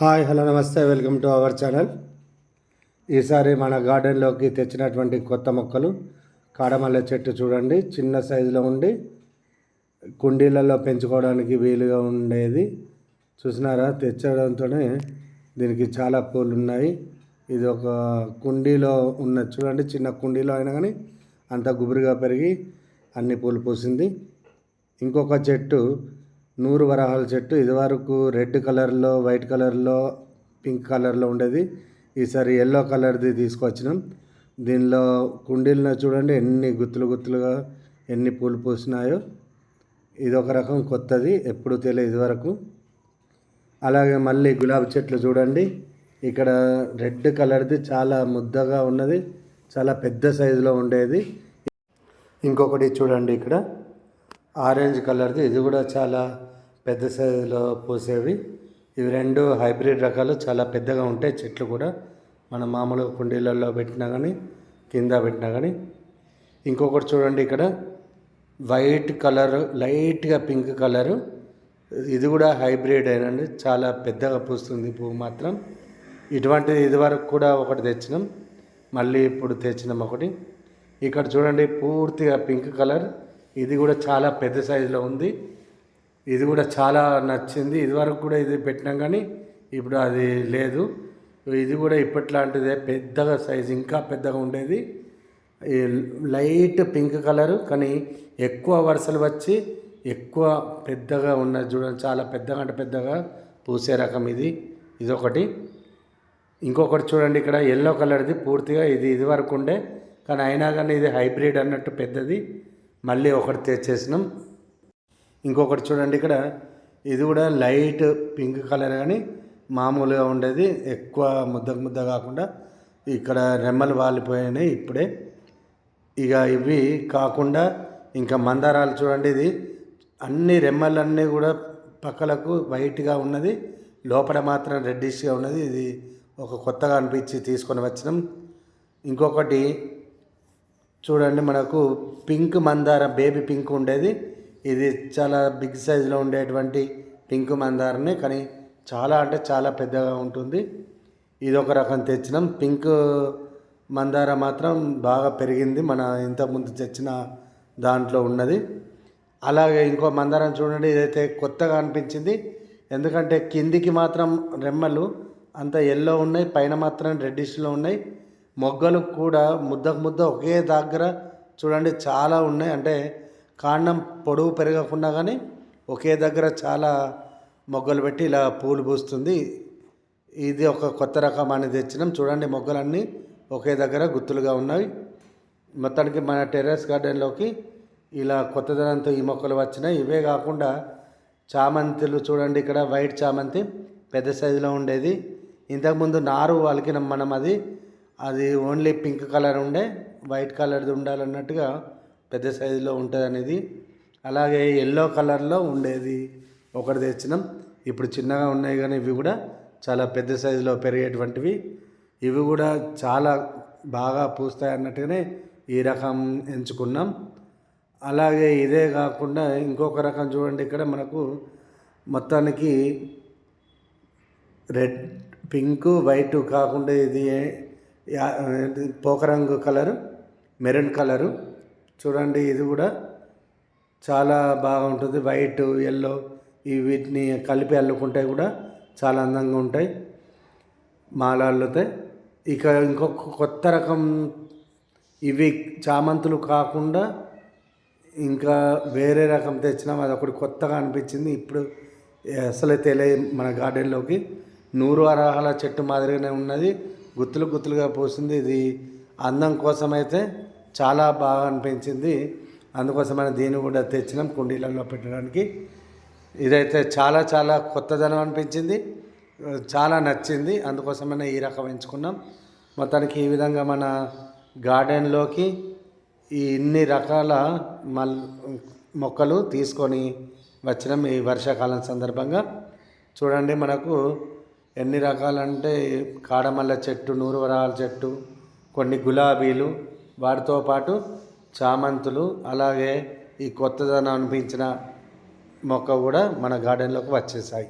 Hi hello నమస్తే welcome to our channel. ఈసారి మన గార్డెన్లోకి తెచ్చినటువంటి కొత్త మొక్కలు కాడమల్లె చెట్టు చూడండి చిన్న సైజులో ఉండి కుండీలలో పెంచుకోవడానికి వీలుగా ఉండేది. చూసినారా తెచ్చడంతోనే దీనికి చాలా పూలు ఉన్నాయి. ఇది ఒక కుండీలో ఉన్న చూడండి చిన్న కుండీలో అయినా కానీ అంత గుబురుగా పెరిగి అన్ని పూలు పూసింది. ఇంకొక చెట్టు నూరు వరహాల చెట్టు ఇదివరకు రెడ్ కలర్లో వైట్ కలర్లో పింక్ కలర్లో ఉండేది. ఈసారి ఎల్లో కలర్ది తీసుకొచ్చినాం. దీనిలో కుండీలను చూడండి ఎన్ని గుత్తులు గుత్తులుగా ఎన్ని పూలు పూసినాయో. ఇది ఒక రకం కొత్తది ఎప్పుడు తెలియదు ఇదివరకు. అలాగే మళ్ళీ గులాబీ చెట్లు చూడండి. ఇక్కడ రెడ్ కలర్ది చాలా ముద్దగా ఉన్నది చాలా పెద్ద సైజులో ఉండేది. ఇంకొకటి చూడండి ఇక్కడ. ఆరెంజ్ కలర్ది ఇది కూడా చాలా పెద్ద సైజులో పూసేవి. ఇవి రెండు హైబ్రిడ్ రకాలు. చాలా పెద్దగా ఉంటాయి. చెట్లు కూడా మన మామూలు కుండీలలో పెట్టినా కానీ కింద పెట్టినా కానీ ఇంకొకటి చూడండి ఇక్కడ. వైట్ కలర్ లైట్గా పింక్ కలరు. ఇది కూడా హైబ్రిడ్ అయినండి. చాలా పెద్దగా పూస్తుంది పువ్వు మాత్రం. ఇటువంటిది ఇదివరకు కూడా ఒకటి తెచ్చినాం. మళ్ళీ ఇప్పుడు తెచ్చినాం ఒకటి. ఇక్కడ చూడండి పూర్తిగా పింక్ కలర్. ఇది కూడా చాలా పెద్ద సైజులో ఉంది. ఇది కూడా చాలా నచ్చింది. ఇదివరకు కూడా ఇది పెట్టినాం కానీ ఇప్పుడు అది లేదు. ఇది కూడా ఇప్పట్లాంటిదే పెద్దగా సైజు ఇంకా పెద్దగా ఉండేది. ఈ లైట్ పింక్ కలరు కానీ ఎక్కువ వరుసలు వచ్చి ఎక్కువ పెద్దగా ఉన్నది చూడండి చాలా పెద్దగా అంటే పెద్దగా పూసే రకం ఇది. ఇదొకటి. ఇంకొకటి చూడండి ఇక్కడ ఎల్లో కలర్ది పూర్తిగా ఇది ఇది వరకు ఉండే. కానీ అయినా కానీ ఇది హైబ్రిడ్ అన్నట్టు పెద్దది. మళ్ళీ ఒకటి తెచ్చేసినాం. ఇంకొకటి చూడండి ఇక్కడ. ఇది కూడా లైట్ పింక్ కలర్ కానీ మామూలుగా ఉండేది. ఎక్కువ ముద్ద ముద్ద కాకుండా ఇక్కడ రెమ్మలు వాలిపోయినాయి ఇప్పుడే. ఇక ఇవి కాకుండా ఇంకా మందారాలు చూడండి ఇది. అన్ని రెమ్మలన్నీ కూడా పక్కలకు వైట్గా ఉన్నది. లోపల మాత్రం రెడ్డిష్గా ఉన్నది. ఇది ఒక కొత్తగా అనిపించి తీసుకొని వచ్చినాం. ఇంకొకటి చూడండి మనకు పింక్ మందార బేబీ పింక్ ఉండేది. ఇది చాలా బిగ్ సైజులో ఉండేటువంటి పింక్ మందారని కానీ చాలా అంటే చాలా పెద్దగా ఉంటుంది. ఇది ఒక రకం తెచ్చినాం. పింక్ మందార మాత్రం బాగా పెరిగింది. మన ఇంతకుముందు తెచ్చిన దాంట్లో ఉన్నది. అలాగే ఇంకో మందారం చూడండి ఇదైతే కొత్తగా అనిపించింది. ఎందుకంటే కిందికి మాత్రం రెమ్మలు అంత ఎల్లో ఉన్నాయి పైన మాత్రం రెడ్డిష్లో ఉన్నాయి. మొగ్గలు కూడా ముద్దకు ముద్ద ఒకే దగ్గర చూడండి చాలా ఉన్నాయి. అంటే కాండం పొడవు పెరగకుండా కానీ ఒకే దగ్గర చాలా మొగ్గలు పెట్టి ఇలా పూలు పూస్తుంది. ఇది ఒక కొత్త రకం అనేది తెచ్చినాం. చూడండి మొగ్గలన్నీ ఒకే దగ్గర గుత్తులుగా ఉన్నాయి. మొత్తానికి మన టెర్రస్ గార్డెన్లోకి ఇలా కొత్తదనంతో ఈ మొక్కలు వచ్చినాయి. ఇవే కాకుండా చామంతులు చూడండి ఇక్కడ వైట్ చామంతి పెద్ద సైజులో ఉండేది. ఇంతకుముందు నారు అలికినాం మనం అది. అది ఓన్లీ పింక్ కలర్ ఉండే వైట్ కలర్ది ఉండాలన్నట్టుగా పెద్ద సైజులో ఉంటుంది అనేది అలాగే ఎల్లో కలర్లో ఉండేది. ఒకటి తెచ్చినాం. ఇప్పుడు చిన్నగా ఉన్నాయి కానీ ఇవి కూడా చాలా పెద్ద సైజులో పెరిగేటువంటివి. ఇవి కూడా చాలా బాగా పూస్తాయి అన్నట్టుగానే ఈ రకం ఎంచుకున్నాం. అలాగే ఇదే కాకుండా ఇంకొక రకం చూడండి. ఇక్కడ మనకు మొత్తానికి రెడ్ పింక్ వైట్ కాకుండా ఇది పోకరంగు కలరు మెరూన్ కలరు. చూడండి ఇది కూడా చాలా బాగుంటుంది. వైట్ ఎల్లో ఈ వీటిని కలిపి అల్లుకుంటే కూడా చాలా అందంగా ఉంటాయి మాల అల్లుతాయి ఇక ఇంకొక కొత్త రకం ఇవి చామంతులు కాకుండా ఇంకా వేరే రకం తెచ్చినాం. అది ఒకటి కొత్తగా అనిపించింది. ఇప్పుడు అసలు తెలియ మన గార్డెన్లోకి. నూరు అరహాల చెట్టు మాదిరిగానే ఉన్నది. గుత్తులు గుత్తులుగా పోసింది. ఇది అందం కోసమైతే చాలా బాగా అనిపించింది. అందుకోసమైన దీన్ని కూడా తెచ్చినాం కుండీలలో పెట్టడానికి. ఇదైతే చాలా చాలా కొత్తదనం అనిపించింది. చాలా నచ్చింది. అందుకోసమైనా ఈ రకం ఎంచుకున్నాం. మొత్తానికి ఈ విధంగా మన గార్డెన్లోకి ఈ ఇన్ని రకాల మల్ మొక్కలు తీసుకొని వచ్చినాం ఈ వర్షాకాలం సందర్భంగా. చూడండి మనకు ఎన్ని రకాలంటే కాడమల్ల చెట్టు నూరువరాల చెట్టు కొన్ని గులాబీలు వాటితో పాటు చామంతులు అలాగే ఈ కొత్తదనం అనిపించిన మొక్క కూడా మన గార్డెన్లోకి వచ్చేసాయి.